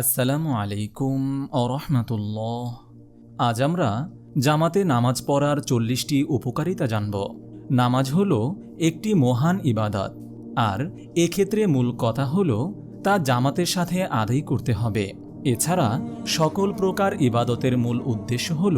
আসসালামু আলাইকুম রহমতুল্লাহ। আজ আমরা জামাতে নামাজ পড়ার চল্লিশটি উপকারিতা জানব। নামাজ হল একটি মহান ইবাদত, আর এক্ষেত্রে মূল কথা হল তা জামাতের সাথে আদায় করতে হবে। এছাড়া সকল প্রকার ইবাদতের মূল উদ্দেশ্য হল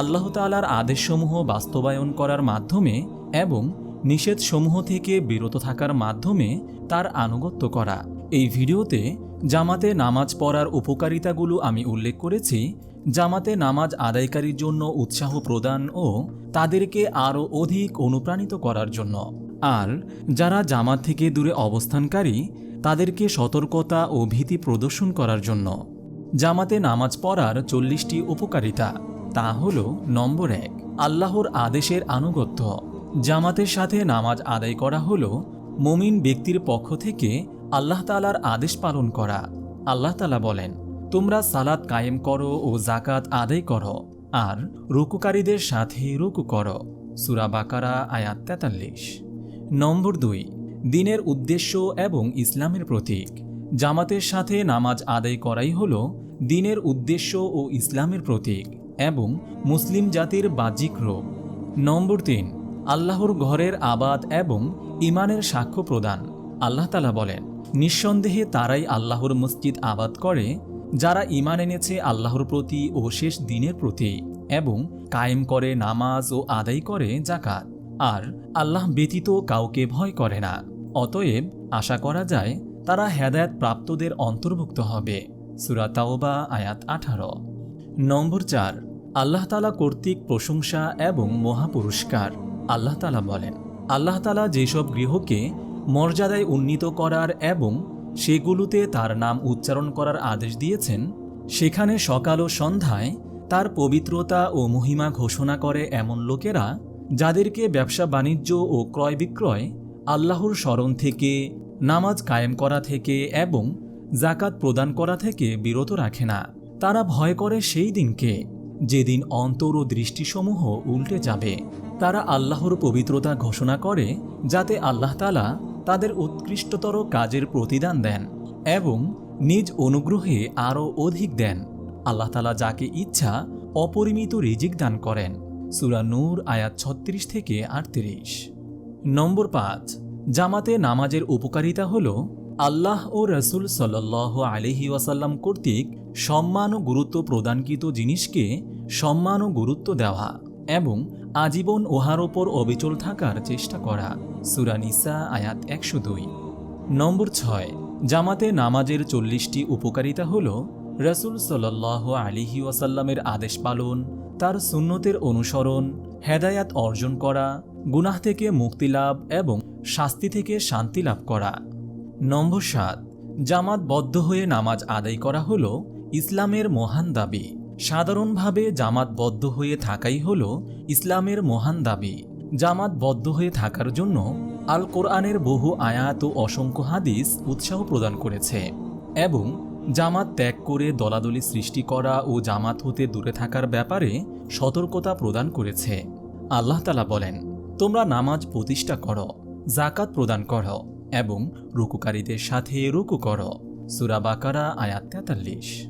আল্লাহ তালার আদেশসমূহ বাস্তবায়ন করার মাধ্যমে এবং নিষেধসমূহ থেকে বিরত থাকার মাধ্যমে তার আনুগত্য করা। এই ভিডিওতে জামাতে নামাজ পড়ার উপকারিতাগুলো আমি উল্লেখ করেছি, জামাতে নামাজ আদায়কারীর জন্য উৎসাহ প্রদান ও তাদেরকে আরও অধিক অনুপ্রাণিত করার জন্য। আর যারা জামাত থেকে দূরে অবস্থানকারী, তাদেরকে সতর্কতা ও ভীতি প্রদর্শন করার জন্য। জামাতে নামাজ পড়ার চল্লিশটি উপকারিতা, তা হল নম্বর এক, আল্লাহর আদেশের আনুগত্য। জামাতের সাথে নামাজ আদায় করা হল মুমিন ব্যক্তির পক্ষ থেকে আল্লাহ তালার আদেশ পালন করা। আল্লাহ তালা বলেন, তোমরা সালাত কায়েম করো ও জাকাত আদায় করো, আর রুকুকারীদের সাথে রুকু করো। সুরা বাকারা, আয়াত তেতাল্লিশ। নম্বর দুই, দিনের উদ্দেশ্য এবং ইসলামের প্রতীক। জামাতের সাথে নামাজ আদায় করাই হল দিনের উদ্দেশ্য ও ইসলামের প্রতীক এবং মুসলিম জাতির বাহ্যিক রূপ। নম্বর তিন, আল্লাহর ঘরের আবাদ এবং ইমানের সাক্ষ্য প্রদান। আল্লাহ তালা বলেন নিঃসন্দেহে তারাই আল্লাহর মসজিদ আবাদ করে, যারা ইমান এনেছে আল্লাহর প্রতি ও শেষ দিনের প্রতি, এবং কায়েম করে নামাজ ও আদায় করে জাকাত আর আল্লাহ ব্যতীত কাউকে ভয় করে না। অতএব আশা করা যায়, তারা হেদায়ত প্রাপ্তদের অন্তর্ভুক্ত হবে। সুরা তাওবা, আয়াত আঠারো। নম্বর চার, আল্লাহ তালা কর্তৃক প্রশংসা এবং মহাপুরস্কার। আল্লাহ তালা বলেন, আল্লাহ তালা যেসব গৃহকে মর্যাদায় উন্নীত করার এবং সেগুলোতে তার নাম উচ্চারণ করার আদেশ দিয়েছেন, সেখানে সকাল ও সন্ধ্যায় তার পবিত্রতা ও মহিমা ঘোষণা করে এমন লোকেরা যাদেরকে ব্যবসা, বাণিজ্য ও ক্রয় বিক্রয় আল্লাহর স্মরণ থেকে, নামাজ কায়েম করা থেকে এবং জাকাত প্রদান করা থেকে বিরত রাখে না। তারা ভয় করে সেই দিনকে, যেদিন অন্তর ও দৃষ্টিসমূহ উল্টে যাবে। তারা আল্লাহর পবিত্রতা ঘোষণা করে যাতে আল্লাহ তালা তাদের উৎকৃষ্টতর কাজের প্রতিদান দেন এবং নিজ অনুগ্রহে আরও অধিক দেন। আল্লাহ তালা যাকে ইচ্ছা অপরিমিত রিজিক দান করেন। সুরা নূর, আয়াত ছত্রিশ থেকে আটত্রিশ। নম্বর পাঁচ, জামাতে নামাজের উপকারিতা হল আল্লাহ ও রসুল সাল্লাহ আলহি ওয়াসাল্লাম কর্তৃক সম্মান ও গুরুত্ব প্রদানকৃত জিনিসকে সম্মান ও গুরুত্ব দেওয়া এবং আজীবন ওহার ওপর অবিচল থাকার চেষ্টা করা। সুরানিসা আয়াত একশো দুই। নম্বর ছয়, জামাতে নামাজের চল্লিশটি উপকারিতা হল, রসুল সাল্লাহ আলিহি ওয়াসাল্লামের আদেশ পালন, তার সুন্নতের অনুসরণ, হেদায়াত অর্জন করা, গুনাহ থেকে মুক্তি লাভ এবং শাস্তি থেকে শান্তি লাভ করা। নম্বর সাত জামাতবদ্ধ হয়ে নামাজ আদায় করা হল ইসলামের মহান দাবি। সাধারণভাবে জামাতবদ্ধ হয়ে থাকাই হল ইসলামের মহান দাবি। জামাতবদ্ধ হয়ে থাকার জন্য আল কোরআনের বহু আয়াত ও অসংখ্য হাদিস উৎসাহ প্রদান করেছে এবং জামাত ত্যাগ করে দলাদলি সৃষ্টি করা ও জামাত হতে দূরে থাকার ব্যাপারে সতর্কতা প্রদান করেছে। আল্লাহ তালা বলেন, তোমরা নামাজ প্রতিষ্ঠা করো জাকাত প্রদান করো এবং রুকুকারীদের সাথে রুকু করো। সুরাবাকারা আয়াত তেতাল্লিশ।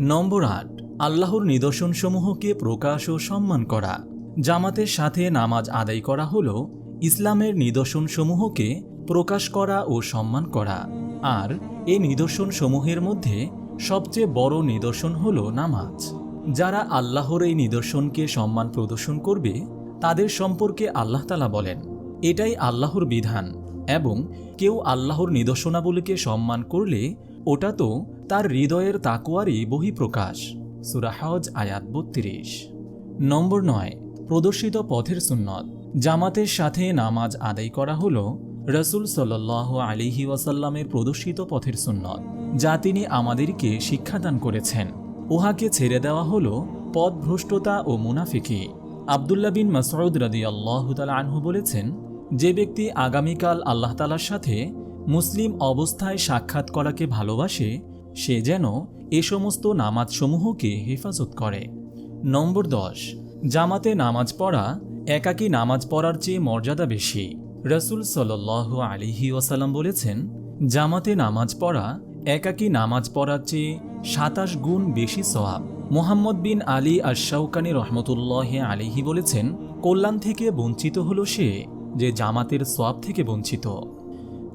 নম্বর আট আল্লাহর নিদর্শনসমূহকে প্রকাশ ও সম্মান করা। জামাতের সাথে নামাজ আদায় করা হল ইসলামের নিদর্শনসমূহকে প্রকাশ করা ও সম্মান করা। আর এই নিদর্শনসমূহের মধ্যে সবচেয়ে বড় নিদর্শন হল নামাজ। যারা আল্লাহর এই নিদর্শনকে সম্মান প্রদর্শন করবে, তাদের সম্পর্কে আল্লাহ তালা বলেন, এটাই আল্লাহর বিধান এবং কেউ আল্লাহর নিদর্শনাবলীকে সম্মান করলে ওটা তো তার হৃদয়ের তাকুয়ারই বহিঃপ্রকাশ। সুরাহজ আয়াত বত্রিশ। নম্বর নয়, প্রদর্শিত পথের সুন্নত। জামাতের সাথে নামাজ আদায় করা হল রসুল সাল্লাহ আলিহি ওয়াসাল্লামের প্রদর্শিত পথের সুন্নত, যা তিনি আমাদেরকে শিক্ষাদান করেছেন। উহাকে ছেড়ে দেওয়া হল পথভ্রষ্টতা ও মুনাফিকি। আবদুল্লা বিন মাসউদ রাদি আল্লাহ আনহু বলেছেন, যে ব্যক্তি আগামীকাল আল্লাহ তালার সাথে মুসলিম অবস্থায় সাক্ষাৎ করাকে ভালোবাসে, সে যেন এ সমস্ত নামাজসমূহকে হেফাজত করে। নম্বর দশ, জামাতে নামাজ পড়া, একাকী নামাজ পড়ার চেয়ে মর্যাদা বেশি। রসুল সাল্লাহ আলিহি ওয়াসাল্লাম বলেছেন, জামাতে নামাজ পড়া, একাকী নামাজ পড়ার চেয়ে সাতাশ গুণ বেশি সওয়াব। মোহাম্মদ বিন আলী আর আশাউকানি রহমতুল্লাহ আলিহি বলেছেন, কল্যাণ থেকে বঞ্চিত হল সে যে জামাতের সোয়াব থেকে বঞ্চিত।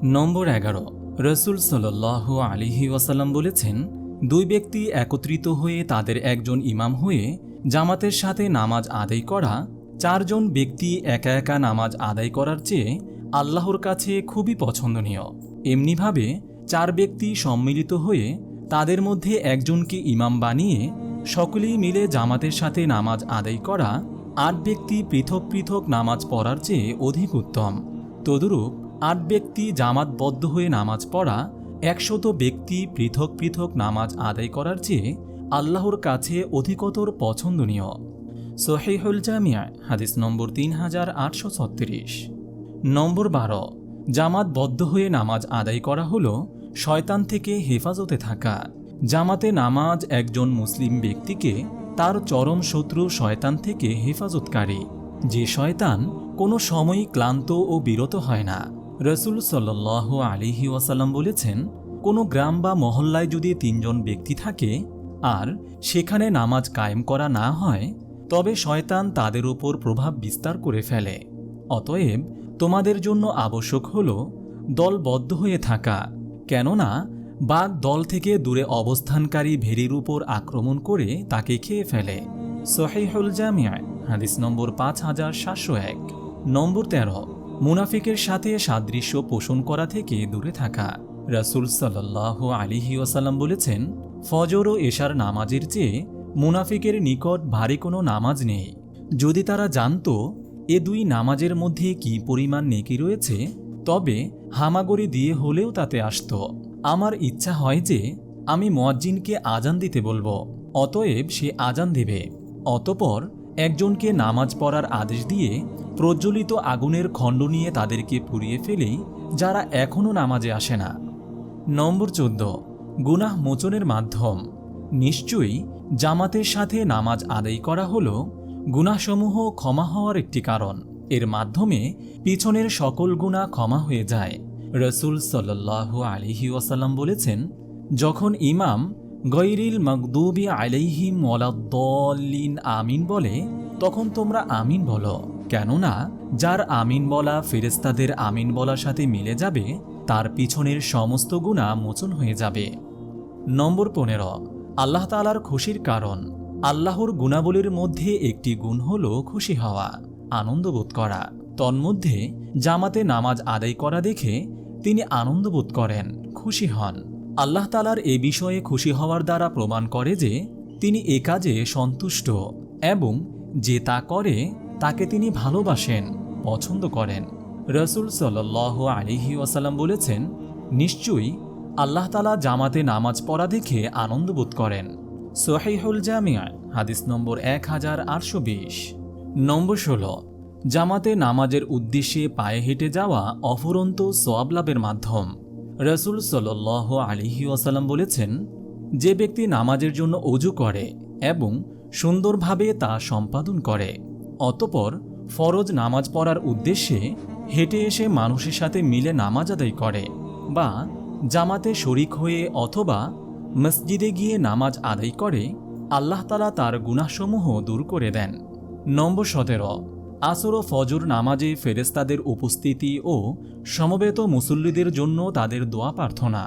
নম্বর এগারো, রসুল সাল্লাহ আলিহি ওয়াসাল্লাম বলেছেন দুই ব্যক্তি একত্রিত হয়ে তাদের একজন ইমাম হয়ে জামাতের সাথে নামাজ আদায় করা, চারজন ব্যক্তি একা একা নামাজ আদায় করার চেয়ে আল্লাহর কাছে খুবই পছন্দনীয়। এমনিভাবে চার ব্যক্তি সম্মিলিত হয়ে তাদের মধ্যে একজনকে ইমাম বানিয়ে সকলেই মিলে জামাতের সাথে নামাজ আদায় করা আট ব্যক্তি পৃথক পৃথক নামাজ পড়ার চেয়ে অধিক উত্তম। তদুরূপ আট ব্যক্তি জামাতবদ্ধ হয়ে নামাজ পড়া একশত ব্যক্তি পৃথক পৃথক নামাজ আদায় করার চেয়ে আল্লাহর কাছে অধিকতর পছন্দনীয়। সোহেহুল জামিয়া, হাদিস নম্বর তিন হাজার আটশো ছত্রিশ। নম্বর বারো জামাতবদ্ধ হয়ে নামাজ আদায় করা হল শয়তান থেকে হেফাজতে থাকা। জামাতে নামাজ একজন মুসলিম ব্যক্তিকে তার চরম শত্রু শয়তান থেকে হেফাজতকারী। যে শয়তান কোনো সময়ই ক্লান্ত ও বিরত হয় না। রসুল সাল্লাহ আলিহি ওয়াসাল্লাম বলেছেন, কোনো গ্রাম বা মহল্লায় যদি তিনজন ব্যক্তি থাকে আর সেখানে নামাজ কায়েম করা না হয়, তবে শয়তান তাদের উপর প্রভাব বিস্তার করে ফেলে। অতএব তোমাদের জন্য আবশ্যক হল দলবদ্ধ হয়ে থাকা, কেননা বাঘ দল থেকে দূরে অবস্থানকারী ভেরির উপর আক্রমণ করে তাকে খেয়ে ফেলে। সহিহুল জামিয়ায় হাদিস নম্বর পাঁচ হাজার সাতশো এক, নম্বর তেরো। মুনাফিকের সাথে সাদৃশ্য পোষণ করা থেকে দূরে থাকা। রাসুল সাল্লাহ আলিহি ওয়াসাল্লাম বলেছেন, ফজর ও এশার নামাজের চেয়ে মুনাফিকের নিকট ভারী কোনো নামাজ নেই। যদি তারা জানত এ দুই নামাজের মধ্যে কি পরিমাণ নেকি রয়েছে, তবে হামাগরি দিয়ে হলেও তাতে আসত। আমার ইচ্ছা হয় যে আমি মোয়াজ্জিনকে আজান দিতে বলব, অতএব সে আজান দেবে। অতপর একজনকে নামাজ পড়ার আদেশ দিয়ে প্রজ্বলিত আগুনের খণ্ড নিয়ে তাদেরকে পুড়িয়ে ফেলেই যারা এখনও নামাজে আসে না। নম্বর চোদ্দ, গুনাহ মোচনের মাধ্যম। নিশ্চয়ই জামাতের সাথে নামাজ আদায় করা হল গুনাসমূহ ক্ষমা হওয়ার একটি কারণ। এর মাধ্যমে পিছনের সকল গুণা ক্ষমা হয়ে যায়। রসুল সাল্লাহ আলিহি ওয়াসাল্লাম বলেছেন, যখন ইমাম গৈরিল মকদুবি আলাইহিম ওয়ালাদ্দলিন আমিন বলে, তখন তোমরা আমিন বলো। কেননা, যার আমিন বলা ফেরেস্তাদের আমিন বলার সাথে মিলে যাবে, তার পিছনের সমস্ত গুণা মোচন হয়ে যাবে। নম্বর পনেরো, আল্লাহ তালার খুশির কারণ। আল্লাহর গুণাবলীর মধ্যে একটি গুণ হল খুশি হওয়া, আনন্দবোধ করা। তন্মধ্যে, জামাতে নামাজ আদায় করা দেখে তিনি আনন্দবোধ করেন, খুশি হন। আল্লাহ তালার এ বিষয়ে খুশি হওয়ার দ্বারা প্রমাণ করে যে তিনি এ কাজে সন্তুষ্ট এবং যে তা করে, তাকে তিনি ভালোবাসেন, পছন্দ করেন। রসুল সাল্লাহ আলিহি ওয়াসাল্লাম বলেছেন, নিশ্চয়ই আল্লাহ তালা জামাতে নামাজ পড়া দেখে আনন্দবোধ করেন। সোহাইহুল জামিয়া হাদিস নম্বর এক হাজার আটশো বিশ। নম্বর ষোলো, জামাতে নামাজের উদ্দেশ্যে পায়ে হেঁটে যাওয়া অফুরন্ত সোয়াব লাভের মাধ্যম। রসুল সাল্লাহ আলিহি ওয়াসাল্লাম বলেছেন, যে ব্যক্তি নামাজের জন্য অজু করে এবং সুন্দরভাবে তা সম্পাদন করে, অতপর ফরজ নামাজ পড়ার উদ্দেশ্যে হেঁটে এসে মানুষের সাথে মিলে নামাজ আদায় করে বা জামাতে শরিক হয়ে অথবা মসজিদে গিয়ে নামাজ আদায় করে, আল্লাহ তালা তার গুনাসমূহ দূর করে দেন। নম্বর সতেরো আসর ও ফজর নামাজে ফেরেস্তাদের উপস্থিতি ও সমবেত মুসল্লিদের জন্য তাদের দোয়া প্রার্থনা।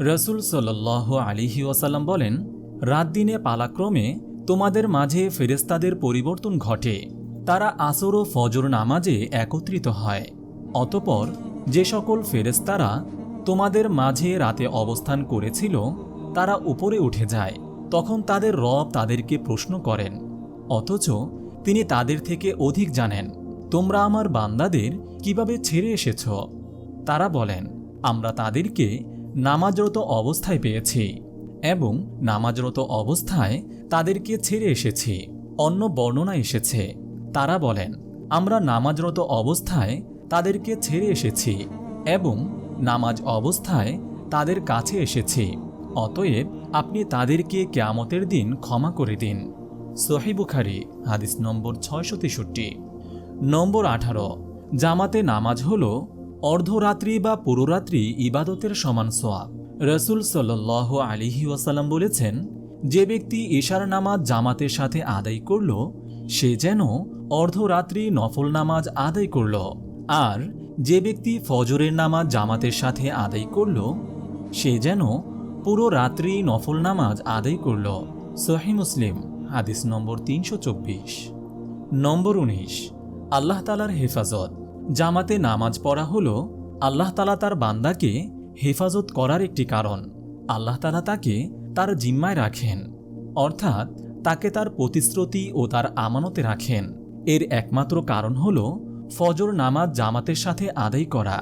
রসুল সাল্লাহ আলিহি ওয়াসাল্লাম বলেন, রাত দিনে পালাক্রমে তোমাদের মাঝে ফেরেস্তাদের পরিবর্তন ঘটে। তারা আসর ও ফজর নামাজে একত্রিত হয়। অতপর যে সকল ফেরেস্তারা তোমাদের মাঝে রাতে অবস্থান করেছিল, তারা উপরে উঠে যায়। তখন তাদের রব তাদেরকে প্রশ্ন করেন, অথচ তিনি তাদের থেকে অধিক জানেন, তোমরা আমার বান্দাদের কীভাবে ছেড়ে এসেছ? তারা বলেন, আমরা তাদেরকে নামাজরত অবস্থায় পেয়েছি এবং নামাজরত অবস্থায় তাদেরকে ছেড়ে এসেছি, অন্য বর্ণনা এসেছে। তারা বলেন, আমরা নামাজরত অবস্থায় তাদেরকে ছেড়ে এসেছি এবং নামাজ অবস্থায় তাদের কাছে এসেছি, অতএব আপনি তাদেরকে কেয়ামতের দিন ক্ষমা করে দিন। সহিবুখারি হাদিস নম্বর ছয়শো তেষট্টি। নম্বর আঠারো, জামাতে নামাজ হল অর্ধরাত্রি বা পুরোরাত্রি ইবাদতের সমান সোয়াব রসুল সাল্লাহ আলিহি ওয়াসাল্লাম বলেছেন, যে ব্যক্তি ঈশার নামাজ জামাতের সাথে আদায় করল, সে যেন অর্ধরাত্রি নফল নামাজ আদায় করল। আর যে ব্যক্তি ফজরের নামাজ জামাতের সাথে আদায় করল, সে যেন পুরো রাত্রি নফল নামাজ আদায় করল। সহি মুসলিম। হাদিস নম্বর তিনশো চব্বিশ। নম্বর উনিশ, আল্লাহ তালার হেফাজত। জামাতে নামাজ পড়া হল আল্লাহ তালা তার বান্দাকে হেফাজত করার একটি কারণ। আল্লাহ তালা তাকে তার জিম্মায় রাখেন, অর্থাৎ তাকে তার প্রতিশ্রুতি ও তার আমানতে রাখেন। এর একমাত্র কারণ হল ফজর নামাজ জামাতের সাথে আদায় করা।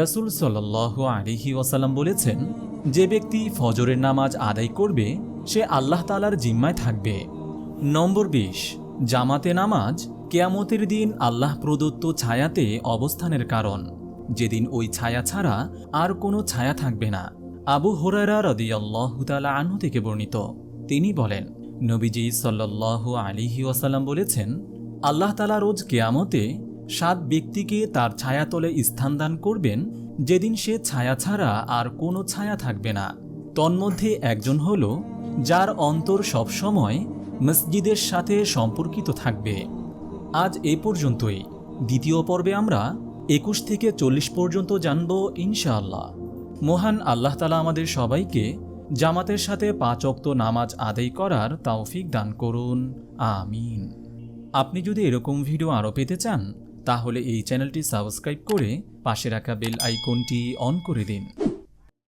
রসুল সাল্ল আলিহি ওয়াসাল্লাম বলেছেন, যে ব্যক্তি ফজরের নামাজ আদায় করবে, সে আল্লাহ তালার জিম্মায় থাকবে। নম্বর বিশ, জামাতে নামাজ কেয়ামতের দিন আল্লাহ প্রদত্ত ছায়াতে অবস্থানের কারণ। যেদিন ওই ছায়া ছাড়া আর কোনো ছায়া থাকবে না। আবু হোরারা রদিয়াল্লাহুতালা আনহু থেকে বর্ণিত। তিনি বলেন, নবীজি সাল্লাল্লাহু আলিহি ওয়াসাল্লাম বলেছেন, আল্লাহ তালা রোজ কেয়ামতে সাত ব্যক্তিকে তার ছায়াতলে স্থান দান করবেন, যেদিন সে ছায়া ছাড়া আর কোনো ছায়া থাকবে না। তন্মধ্যে একজন হল, যার অন্তর সবসময় মসজিদের সাথে সম্পর্কিত থাকবে। আজ এ পর্যন্তই। দ্বিতীয় পর্বে আমরা একুশ থেকে চল্লিশ পর্যন্ত জানব ইনশাআল্লাহ। মহান আল্লাহ তালা আমাদের সবাইকে জামাতের সাথে পাঁচ অক্ত নামাজ আদায় করার তাওফিক দান করুন। আমিন। আপনি যদি এরকম ভিডিও আরও পেতে চান, তাহলে এই চ্যানেলটি সাবস্ক্রাইব করে পাশে রাখা বেল আইকনটি অন করে দিন।